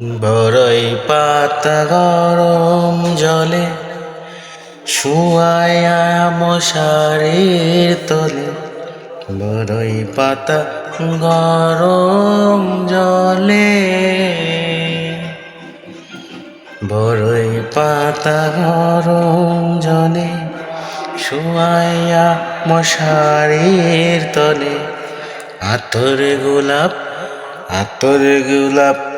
বড়ই পাতা গরম জলে, শুয়ায়া মশারির তলে। বড়ই পাতা গরম জলে বড়ই পাতা গরম জলে শুয়াইয়া মশারির তলে। আতর গোলাপ আতর গোলাপ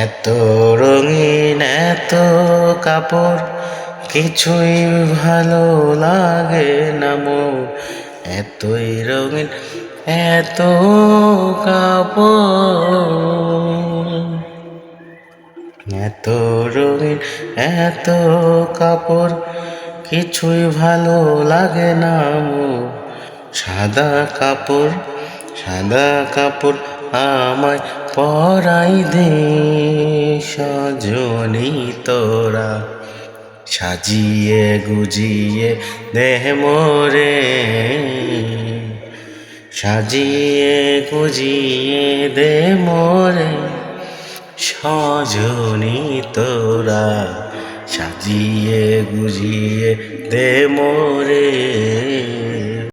এত রঙিন, এত কাপড়, কিছুই ভালো লাগে না মোর। এতই রঙিন, এত কাপড়। এত রঙিন, এত কাপড়, কিছুই ভালো লাগে না মোর। সাদা কাপড় সাদা কাপড় আমায় পরাই দে সজনি তোরা। সাজিয়ে, গুজিয়ে দেহ মোরে। সাজিয়ে, গুজিয়ে দে মোরে। সজনি তোরা। সাজিয়ে, গুজিয়ে দে মোরে।